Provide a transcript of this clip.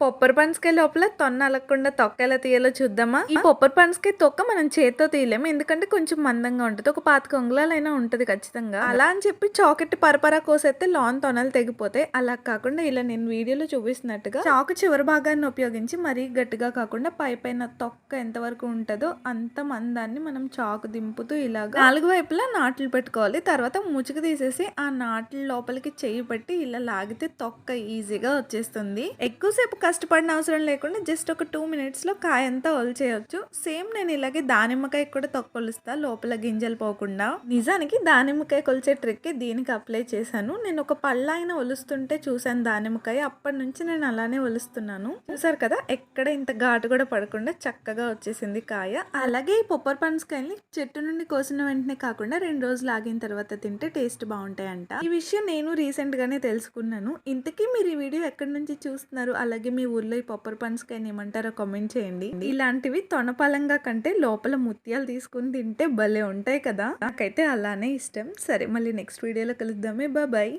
పొప్పర్ పనసకాయ లోపల తొన్న అలగకుండా తొక్క ఎలా తీయాలో చూద్దామా? ఈ పొప్పర్ పనసకాయ తొక్క మనం చేత్తో తీయలేము. ఎందుకంటే కొంచెం మందంగా ఉంటుంది. ఒక పాతిక అంగుళాలైనా ఉంటుంది ఖచ్చితంగా. అలా అని చెప్పి చాకెట్ పరపరా కోసేస్తే లాన్ తొనలు తెగిపోతాయి. అలా కాకుండా ఇలా నేను వీడియోలో చూపిస్తున్నట్టుగా చాకు చివరి భాగాన్ని ఉపయోగించి మరీ గట్టిగా కాకుండా పై పైన తొక్క ఎంతవరకు ఉంటుందో అంత మందాన్ని మనం చాకు దింపుతూ ఇలాగా నాలుగు వైపులా నాట్లు పెట్టుకోవాలి. తర్వాత ముచుకు తీసేసి ఆ నాట్ల లోపలికి చేయి పెట్టి ఇలా లాగితే తొక్క ఈజీగా వచ్చేస్తుంది. ఎక్కువసేపు కష్టపడిన అవసరం లేకుండా జస్ట్ ఒక టూ మినిట్స్లో కాయంతా కాయ అంతా ఒలిచేయచ్చు. సేమ్ నేను ఇలాగే దానిమ్మకాయ కూడా తొక్కొలుస్తా లోపల గింజలు పోకుండా. నిజానికి దానిమ్మకాయ కొలిచే ట్రిక్ దీనికి అప్లై చేశాను. నేను ఒక పళ్ళాయన ఒలుస్తుంటే చూశాను దానిమ్మకాయ. అప్పటి నుంచి నేను అలానే ఒలుస్తున్నాను. చూసారు కదా ఎక్కడ ఇంత ఘాటు కూడా పడకుండా చక్కగా వచ్చేసింది కాయ. అలాగే ఈ పొప్పర్ పనసకాయని చెట్టు నుండి కోసిన వెంటనే కాకుండా రెండు రోజులు ఆగిన తర్వాత తింటే టేస్ట్ బాగుంటాయంట. ఈ విషయం నేను రీసెంట్ గానే తెలుసుకున్నాను. ఇంతకీ మీరు ఈ వీడియో ఎక్కడి నుంచి చూస్తున్నారు అలాగే మీ ఊర్లో ఈ పొప్పర్ పనసకాయని ఏమంటారో కామెంట్ చేయండి. ఇలాంటివి తొనపలంగా కంటే లోపల ముత్యాలు తీసుకుని తింటే భలే ఉంటాయి కదా. నాకైతే అలానే ఇష్టం. సరే మళ్ళీ నెక్స్ట్ వీడియోలో కలుద్దామే. బాబాయ్